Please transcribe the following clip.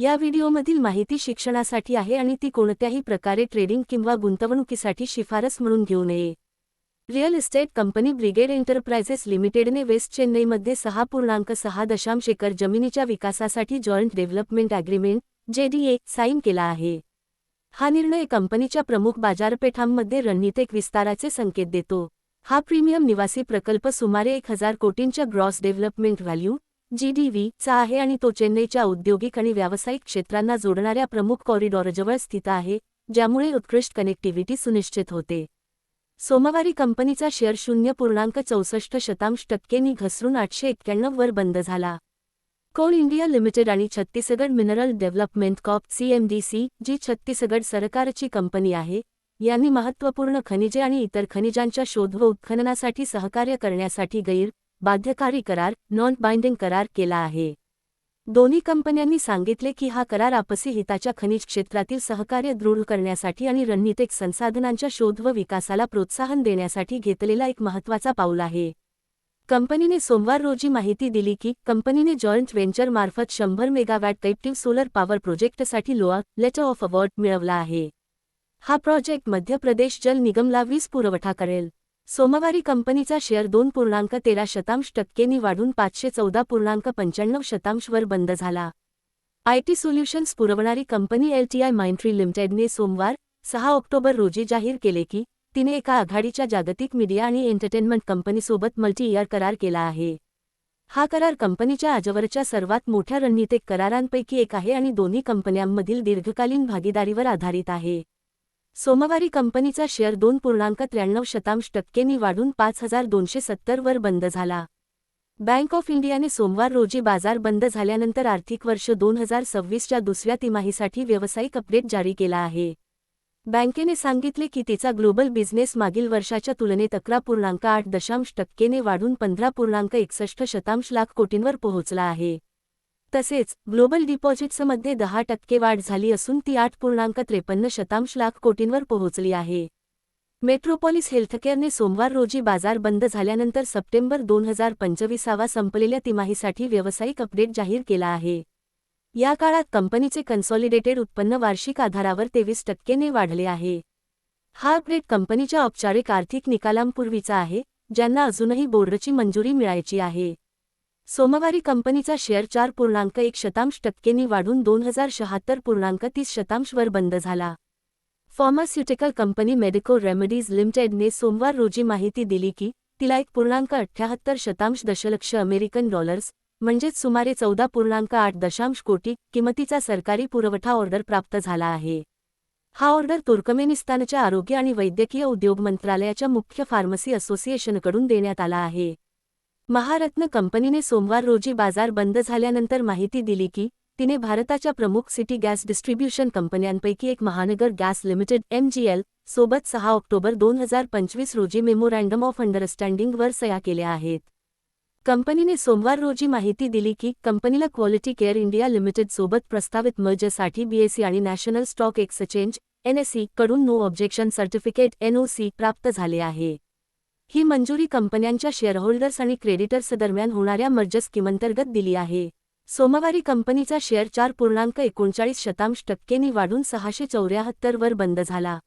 या व्हिडिओमधील माहिती शिक्षणासाठी आहे आणि ती कोणत्याही प्रकारे ट्रेडिंग किंवा गुंतवणुकीसाठी शिफारस म्हणून घेऊ नये. Real estate company brigade enterprises लिमिटेडने west चेन्नईमध्ये सहा पूर्णांक सहा दशांश एकर जमिनीच्या विकासासाठी joint development agreement JDA sign केला आहे. हा निर्णय कंपनीच्या प्रमुख बाजारपेठांमध्ये रणनीतिक विस्ताराचे संकेत देतो. हा प्रीमियम निवासी प्रकल्प सुमारे एक हजार कोटींच्या ग्रॉस डेव्हलपमेंट व्हॅल्यू जीडीव्ही चा आहे आणि तो चेन्नईच्या औद्योगिक आणि व्यावसायिक क्षेत्रांना जोडणाऱ्या प्रमुख कॉरिडॉरजवळ स्थित आहे ज्यामुळे उत्कृष्ट कनेक्टिव्हिटी सुनिश्चित होते. सोमवारी कंपनीचा शेअर शून्य पूर्णांक चौसष्ट शतांश टक्केनी घसरून आठशे एक्क्याण्णववर बंद झाला. कोल इंडिया लिमिटेड आणि Chhattisgarh mineral development corp CMDC जी छत्तीसगड सरकारची कंपनी आहे यांनी महत्त्वपूर्ण खनिजे आणि इतर खनिजांच्या शोध व उत्खननासाठी सहकार्य करण्यासाठी गैर बाध्यकारी करार नॉन बाइंडिंग करार केला आहे. दोन्ही कंपन्यांनी सांगितले की हा करार आपसी हिताच्या खनिज क्षेत्रातील सहकार्य दृढ करण्यासाठी आणि रणनीतिक संसाधनांच्या शोध व विकासाला प्रोत्साहन देण्यासाठी घेतलेला एक महत्त्वाचा पाऊल आहे. कंपनीने सोमवार रोजी माहिती दिली की कंपनीने जॉईंट व्हेंचर मार्फत शंभर मेगावॅट कैप्टिव्ह सोलर पॉवर प्रोजेक्टसाठी लोआ लेटर ऑफ अवॉर्ड मिळवला आहे. हा प्रोजेक्ट मध्य प्रदेश जल निगमला वीज पुरवठा करेल. सोमवारी कंपनीचा शेअर दोन पूर्णांक तेरा शतांश टक्केनी वाढून पाचशे चौदा पूर्णांक पंच्याण्णव शतांशवर बंद झाला. आयटी सोल्युशन्स पुरवणारी कंपनी एलटीआय माइंट्री लिमिटेडने सोमवार सहा ऑक्टोबर रोजी जाहीर केले की तिने एका आघाडीच्या जागतिक मीडिया आणि एंटरटेनमेंट कंपनीसोबत मल्टी इयर करार केला आहे. हा करार कंपनीच्या आजवरच्या सर्वात मोठ्या रणनीतिक करारांपैकी एक आहे आणि दोन्ही कंपन्यांमधील दीर्घकालीन भागीदारीवर आधारित आहे. सोमवारी कंपनीचा शेअर दोन पूर्णांक त्र्याण्णव शतांश टक्क्यांनी वाढून पाच हजार दोनशे सत्तरवर बंद झाला. बँक ऑफ इंडियाने सोमवार रोजी बाजार बंद झाल्यानंतर आर्थिक वर्ष दोन हजार सव्वीसच्या दुसऱ्या तिमाहीसाठी व्यावसायिक अपडेट जारी केला आहे. बँकेने सांगितले की तिचा ग्लोबल बिझनेस मागील वर्षाच्या तुलनेत अकरा पूर्णांक आठ दशांश टक्केने वाढून पंधरा पूर्णांक एकसष्ट शतांश लाख कोटींवर पोहोचला आहे. तसेच ग्लोबल डिपॉझिट्समध्ये दहा टक्के वाढ झाली असून ती आठ पूर्णांक त्रेपन्न शतांश लाख कोटींवर पोहोचली आहे. मेट्रोपॉलिस हेल्थकेअरने सोमवार रोजी बाजार बंद झाल्यानंतर सप्टेंबर दोन हजार पंचवीसावा संपलेल्या तिमाहीसाठी व्यावसायिक अपडेट जाहीर केला आहे. या काळात कंपनीचे कन्सॉलिडेटेड उत्पन्न वार्षिक आधारावर तेवीस टक्केने वाढले आहे. हा अपडेट कंपनीच्या औपचारिक आर्थिक निकालांपूर्वीचा आहे ज्यांना अजूनही बोर्डची मंजुरी मिळायची आहे. सोमवारी कंपनीचा शेअर चार पूर्णांक एक शतांश टक्केनी वाढून दोन हजार शहात्तर पूर्णांक तीस शतांशवर बंद झाला. फार्मास्युटिकल कंपनी मेडिको रेमेडीज लिमिटेडने सोमवार रोजी माहिती दिली की तिला एक पूर्णांक अठ्ठ्याहत्तर शतांश दशलक्ष अमेरिकन डॉलर्स म्हणजेच सुमारे चौदा पूर्णांक आठ दशांश कोटी किमतीचा सरकारी पुरवठा ऑर्डर प्राप्त झाला आहे. हा ऑर्डर तुर्कमेनिस्तानच्या आरोग्य आणि वैद्यकीय उद्योग मंत्रालयाच्या मुख्य फार्मसी असोसिएशनकडून देण्यात आला आहे. महारत्न कंपनीने सोमवार रोजी बाजार बंद झाल्यानंतर माहिती दिली की तिने भारताच्या प्रमुख सिटी गॅस डिस्ट्रीब्युशन कंपन्यांपैकी एक महानगर गॅस लिमिटेड एमजीएल सोबत सहा ऑक्टोबर दोन हजार पंचवीस रोजी मेमोरँडम ऑफ अंडरस्टँडिंगवर सह्या केल्या आहेत. कंपनीने सोमवार रोजी माहिती दिली की कंपनीला क्वालिटी केअर इंडिया लिमिटेड सोबत प्रस्तावित मर्जसाठी बीएससी आणि नॅशनल स्टॉक एक्सचेंज एनएससी कडून नो ऑब्जेक्शन सर्टिफिकेट एनओसी प्राप्त झाले आहे. ही मंजुरी कंपन्यांच्या शेअरहोल्डर्स आणि क्रेडिटर्स दरम्यान होणाऱ्या मर्ज स्कीमंतर्गत दिली आहे. सोमवारी कंपनीचा शेअर चार पूर्णांक एकोणचाळीस शतांश टक्केनी वाढून सहाशे चौऱ्याहत्तर वर बंद झाला.